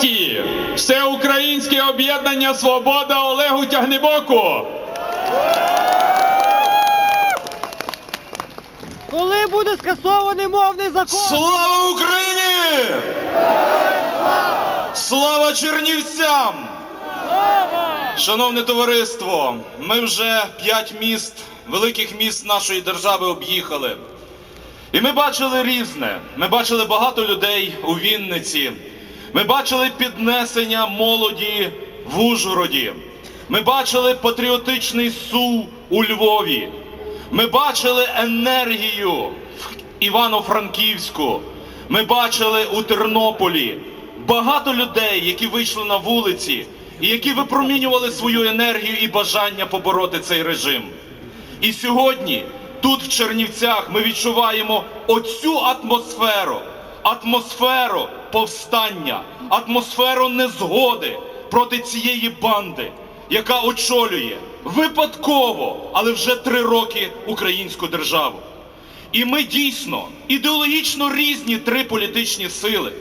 партії Всеукраїнське об'єднання Свобода Олегу Тягнебоку. Коли буде скасований мовний закон? Слава Україні! Слава Чернівцям! Шановне товариство, ми вже п'ять міст, великих міст нашої держави об'їхали. І ми бачили різне. Ми бачили багато людей у Вінниці. Ми бачили піднесення молоді в Ужгороді. Ми бачили патріотичний сув у Львові. Ми бачили енергію в Івано-Франківську. Ми бачили у Тернополі багато людей, які вийшли на вулиці і які випромінювали свою енергію і бажання побороти цей режим. І сьогодні, тут в Чернівцях, ми відчуваємо оцю атмосферу, атмосферу повстання, атмосферу незгоди проти цієї банди, яка очолює випадково, але вже три роки українську державу. І ми дійсно ідеологічно різні три політичні сили.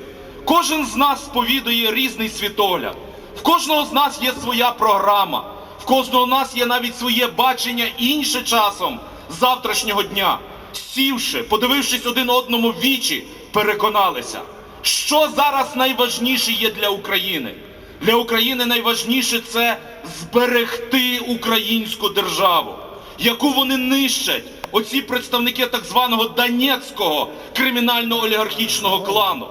Кожен з нас сповідує різний світогляд. В кожного з нас є своя програма, в кожного з нас є навіть своє бачення інше часом завтрашнього дня. Сівши, подивившись один одному в вічі, переконалися, що зараз найважніше є для України. Для України найважніше це зберегти українську державу, яку вони нищать, оці представники так званого Донецького кримінально-олігархічного клану.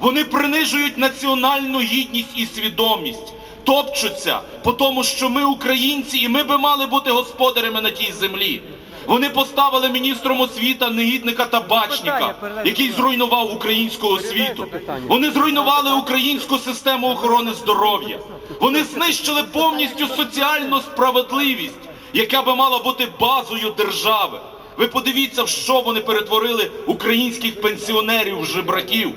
Вони принижують національну гідність і свідомість, топчуться по тому, що ми українці, і ми би мали бути господарями на тій землі. Вони поставили міністром освіта негідника табачника, який зруйнував українську освіту. Вони зруйнували українську систему охорони здоров'я. Вони знищили повністю соціальну справедливість, яка би мала бути базою держави. Ви подивіться, в що вони перетворили українських пенсіонерів в жебраків.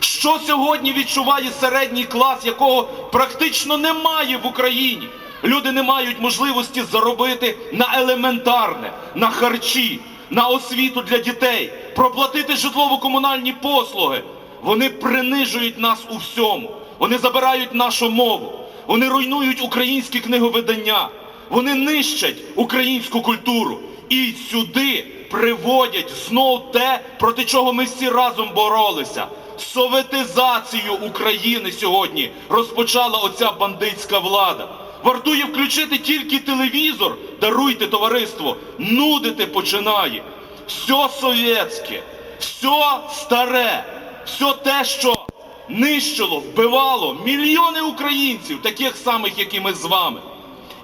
Що сьогодні відчуває середній клас, якого практично немає в Україні? Люди не мають можливості заробити на елементарне, на харчі, на освіту для дітей, проплатити житлово-комунальні послуги. Вони принижують нас у всьому. Вони забирають нашу мову. Вони руйнують українські книговидання. Вони нищать українську культуру. І сюди приводять знов те, проти чого ми всі разом боролися. Советизацію України сьогодні розпочала оця бандитська влада. Вартує включити тільки телевізор, даруйте товариство, нудити починає. Все совєтське, все старе, все те, що нищило, вбивало мільйони українців, таких самих, як і ми з вами.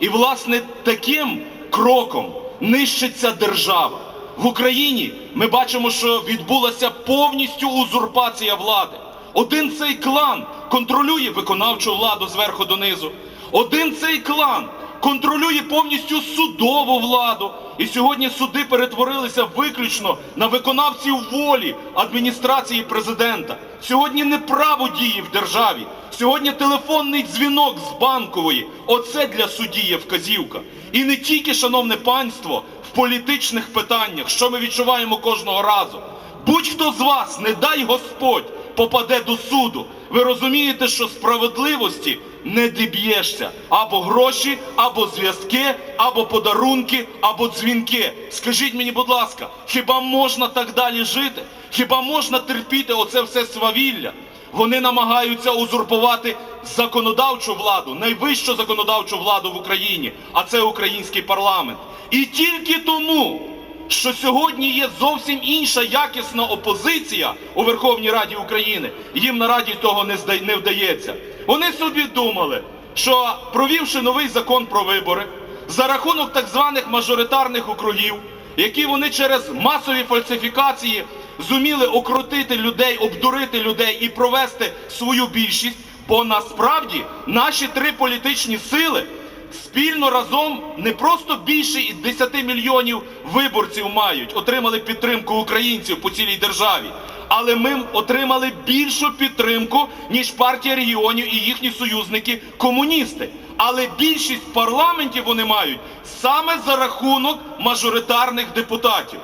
І, власне, таким кроком нищиться держава. В Україні ми бачимо, що відбулася повністю узурпація влади. Один цей клан контролює виконавчу владу зверху донизу. Один цей клан контролює повністю судову владу. І сьогодні суди перетворилися виключно на виконавців волі адміністрації президента. Сьогодні не право діє в державі. Сьогодні телефонний дзвінок з банкової. Оце для судді є вказівка. І не тільки, шановне панство, в політичних питаннях, що ми відчуваємо кожного разу. Будь-хто з вас, не дай Господь, попаде до суду. Ви розумієте, що справедливості не діб'єшся. Або гроші, або зв'язки, або подарунки, або дзвінки. Скажіть мені, будь ласка, хіба можна так далі жити? Хіба можна терпіти оце все свавілля? Вони намагаються узурпувати законодавчу владу, найвищу законодавчу владу в Україні, а це український парламент. І тільки тому, що сьогодні є зовсім інша якісна опозиція у Верховній Раді України, їм на раді того не, вдається. Вони собі думали, що провівши новий закон про вибори, за рахунок так званих мажоритарних округів, які вони через масові фальсифікації зуміли окрутити людей, обдурити людей і провести свою більшість, бо насправді наші три політичні сили спільно разом не просто більше 10 мільйонів виборців мають, отримали підтримку українців по цілій державі. Але ми отримали більшу підтримку, ніж партія регіонів і їхні союзники комуністи. Але більшість в парламенті вони мають саме за рахунок мажоритарних депутатів.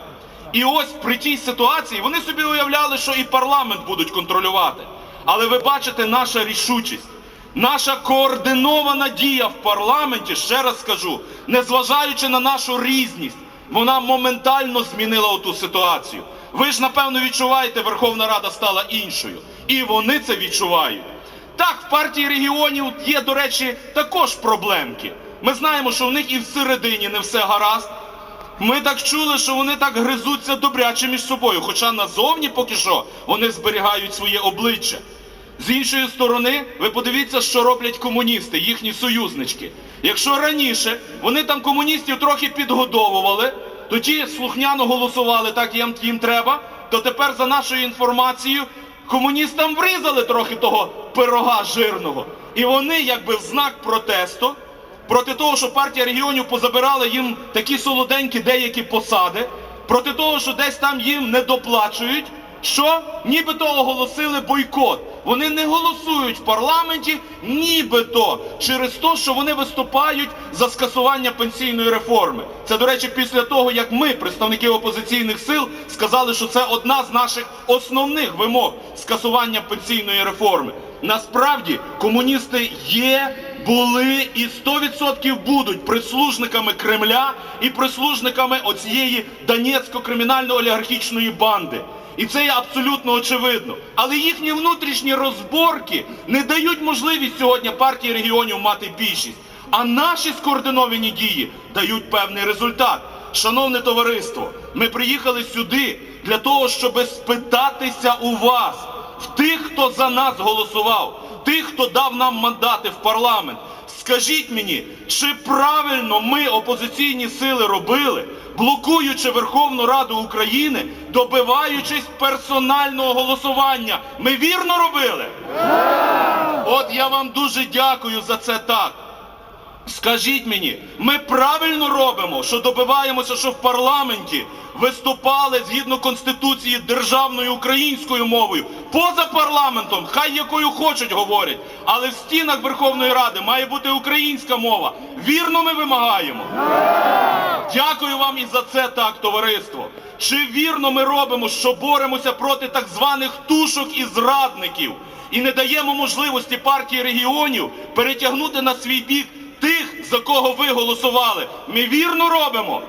І ось при тій ситуації вони собі уявляли, що і парламент будуть контролювати. Але ви бачите наша рішучість. Наша координована дія в парламенті, ще раз скажу, незважаючи на нашу різність, вона моментально змінила оту ситуацію. Ви ж напевно відчуваєте, Верховна Рада стала іншою. І вони це відчувають. Так, в партії регіонів є, до речі, також проблемки. Ми знаємо, що в них і всередині не все гаразд. Ми так чули, що вони так гризуться добряче між собою, хоча назовні поки що вони зберігають своє обличчя. З іншої сторони, ви подивіться, що роблять комуністи, їхні союзнички. Якщо раніше вони там комуністів трохи підгодовували, то ті слухняно голосували так, їм треба, то тепер, за нашою інформацією, комуністам врізали трохи того пирога жирного. І вони, якби в знак протесту, проти того, що партія регіонів позабирала їм такі солоденькі деякі посади, проти того, що десь там їм не доплачують, що нібито оголосили бойкот. Вони не голосують в парламенті, нібито через те, що вони виступають за скасування пенсійної реформи. Це, до речі, після того, як ми, представники опозиційних сил, сказали, що це одна з наших основних вимог скасування пенсійної реформи. Насправді комуністи є, були і 100% будуть прислужниками Кремля і прислужниками оцієї Донецько-кримінально-олігархічної банди. І це є абсолютно очевидно. Але їхні внутрішні розборки не дають можливість сьогодні партії регіонів мати більшість. А наші скоординовані дії дають певний результат. Шановне товариство, ми приїхали сюди для того, щоб спитатися у вас, в тих, хто за нас голосував, тих, хто дав нам мандати в парламент. Скажіть мені, чи правильно ми, опозиційні сили, робили, блокуючи Верховну Раду України, добиваючись персонального голосування? Ми вірно робили? От я вам дуже дякую за це так. Скажіть мені, ми правильно робимо, що добиваємося, що в парламенті виступали згідно Конституції державною українською мовою, поза парламентом, хай якою хочуть говорять, але в стінах Верховної Ради має бути українська мова. Вірно ми вимагаємо. Дякую вам і за це так, товариство. Чи вірно ми робимо, що боремося проти так званих тушок і зрадників і не даємо можливості партії регіонів перетягнути на свій бік тих, за кого ви голосували? Ми вірно робимо?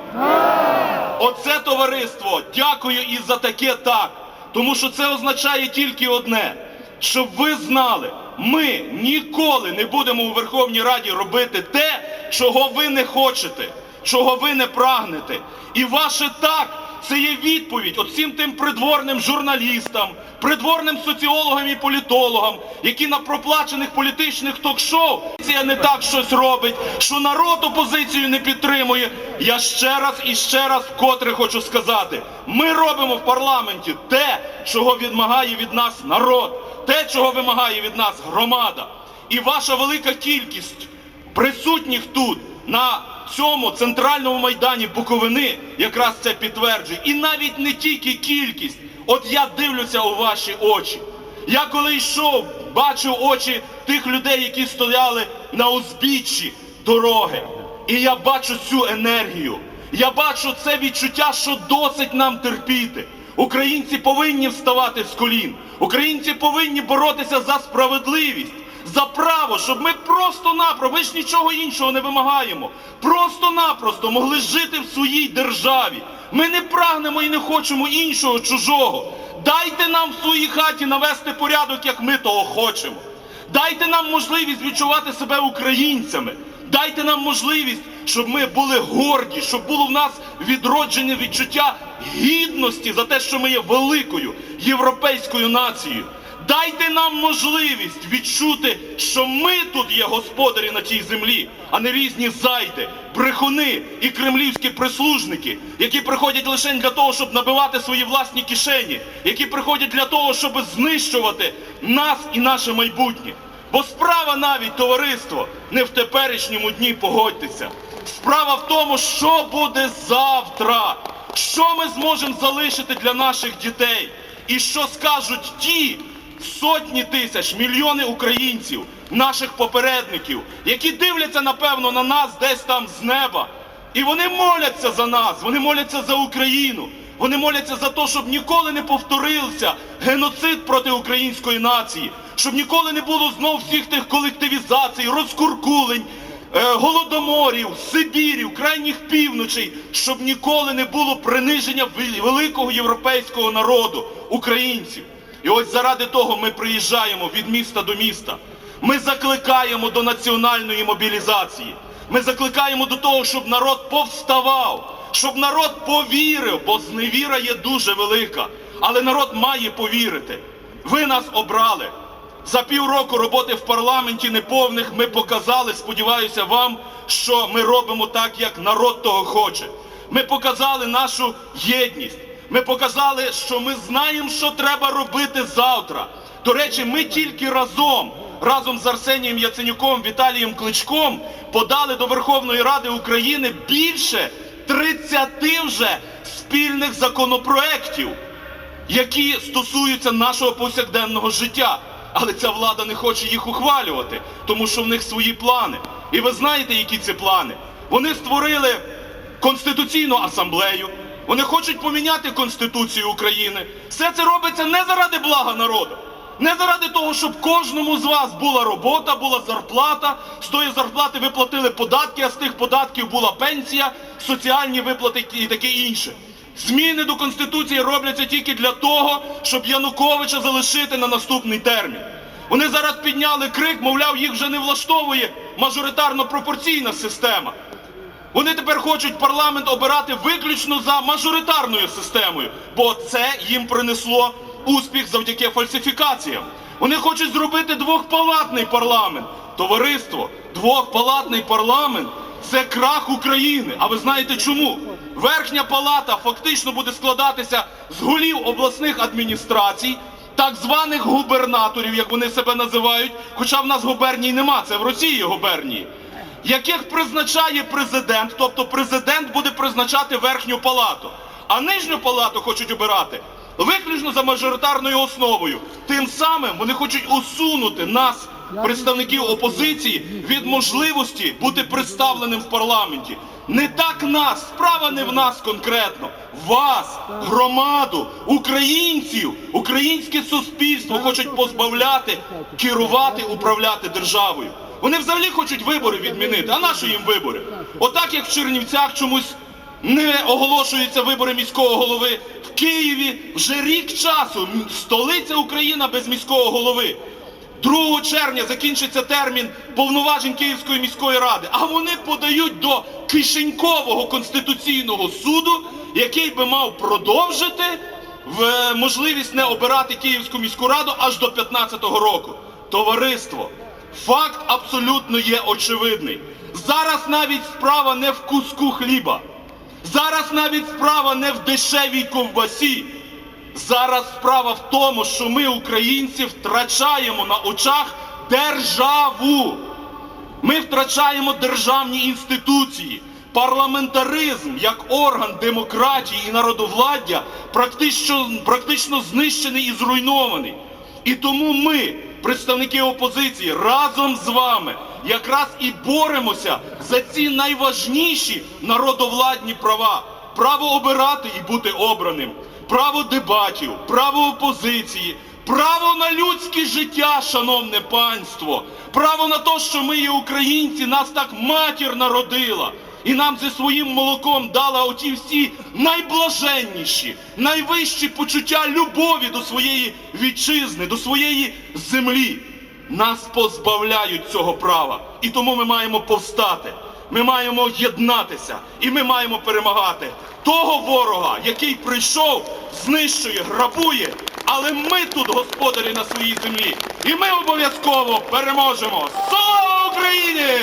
Оце товариство, дякую і за таке так. Тому що це означає тільки одне: щоб ви знали, ми ніколи не будемо у Верховній Раді робити те, чого ви не хочете, чого ви не прагнете. І ваше так це є відповідь оцім тим придворним журналістам, придворним соціологам і політологам, які на проплачених політичних ток-шоу не так щось робить, що народ опозицію не підтримує. Я ще раз і ще раз вкотре хочу сказати: ми робимо в парламенті те, чого вимагає від нас народ, те, чого вимагає від нас громада. І ваша велика кількість присутніх тут на цьому центральному майдані Буковини якраз це підтверджує. І навіть не тільки кількість. От я дивлюся у ваші очі. Я коли йшов, бачив очі тих людей, які стояли на узбіччі дороги. І я бачу цю енергію. Я бачу це відчуття, що досить нам терпіти. Українці повинні вставати з колін. Українці повинні боротися за справедливість за право, щоб ми просто-напросто, ми ж нічого іншого не вимагаємо, просто-напросто могли жити в своїй державі. Ми не прагнемо і не хочемо іншого чужого. Дайте нам в своїй хаті навести порядок, як ми того хочемо. Дайте нам можливість відчувати себе українцями. Дайте нам можливість, щоб ми були горді, щоб було в нас відроджене відчуття гідності за те, що ми є великою європейською нацією. Дайте нам можливість відчути, що ми тут є господарі на цій землі, а не різні зайди, брехуни і кремлівські прислужники, які приходять лише для того, щоб набивати свої власні кишені, які приходять для того, щоб знищувати нас і наше майбутнє. Бо справа навіть товариство не в теперішньому дні погодьтеся. Справа в тому, що буде завтра, що ми зможемо залишити для наших дітей, і що скажуть ті сотні тисяч, мільйони українців, наших попередників, які дивляться, напевно, на нас десь там з неба. І вони моляться за нас, вони моляться за Україну. Вони моляться за те, щоб ніколи не повторився геноцид проти української нації, щоб ніколи не було знов всіх тих колективізацій, розкуркулень, е, голодоморів, Сибірів, крайніх півночей, щоб ніколи не було приниження великого європейського народу, українців. І ось заради того ми приїжджаємо від міста до міста. Ми закликаємо до національної мобілізації. Ми закликаємо до того, щоб народ повставав, щоб народ повірив, бо зневіра є дуже велика. Але народ має повірити. Ви нас обрали. За півроку роботи в парламенті неповних ми показали, сподіваюся вам, що ми робимо так, як народ того хоче. Ми показали нашу єдність. Ми показали, що ми знаємо, що треба робити завтра. До речі, ми тільки разом, разом з Арсенієм Яценюком, Віталієм Кличком, подали до Верховної Ради України більше 30 вже спільних законопроєктів які стосуються нашого повсякденного життя. Але ця влада не хоче їх ухвалювати, тому що в них свої плани. І ви знаєте, які це плани? Вони створили Конституційну асамблею, вони хочуть поміняти Конституцію України. Все це робиться не заради блага народу, не заради того, щоб кожному з вас була робота, була зарплата, з тої зарплати ви платили податки, а з тих податків була пенсія, соціальні виплати і таке інше. Зміни до Конституції робляться тільки для того, щоб Януковича залишити на наступний термін. Вони зараз підняли крик, мовляв, їх вже не влаштовує мажоритарно-пропорційна система. Вони тепер хочуть парламент обирати виключно за мажоритарною системою, бо це їм принесло успіх завдяки фальсифікаціям. Вони хочуть зробити двохпалатний парламент. Товариство, двохпалатний парламент це крах України. А ви знаєте чому? Верхня палата фактично буде складатися з голів обласних адміністрацій, так званих губернаторів, як вони себе називають, хоча в нас губерній нема, це в Росії губернії яких призначає президент, тобто президент буде призначати верхню палату, а нижню палату хочуть обирати виключно за мажоритарною основою. Тим самим вони хочуть усунути нас, представників опозиції, від можливості бути представленим в парламенті. Не так нас, справа не в нас конкретно, вас, громаду, українців, українське суспільство хочуть позбавляти, керувати, управляти державою. Вони взагалі хочуть вибори відмінити. А нащо їм вибори? Отак як в Чернівцях чомусь не оголошуються вибори міського голови. В Києві вже рік часу столиця Україна без міського голови. 2 червня закінчиться термін повноважень Київської міської ради, а вони подають до кишенькового конституційного суду, який би мав продовжити в е, можливість не обирати Київську міську раду аж до 15-го року. Товариство, факт абсолютно є очевидний. Зараз навіть справа не в куску хліба. Зараз навіть справа не в дешевій ковбасі. Зараз справа в тому, що ми, українці, втрачаємо на очах державу. Ми втрачаємо державні інституції. Парламентаризм як орган демократії і народовладдя практично, практично знищений і зруйнований. І тому ми, представники опозиції, разом з вами якраз і боремося за ці найважніші народовладні права: право обирати і бути обраним, право дебатів, право опозиції, право на людське життя, шановне панство, право на те, що ми є українці, нас так матір народила. І нам зі своїм молоком дала оті всі найблаженніші, найвищі почуття любові до своєї вітчизни, до своєї землі. Нас позбавляють цього права. І тому ми маємо повстати. Ми маємо єднатися і ми маємо перемагати того ворога, який прийшов, знищує, грабує. Але ми тут господарі на своїй землі. І ми обов'язково переможемо. Слава Україні!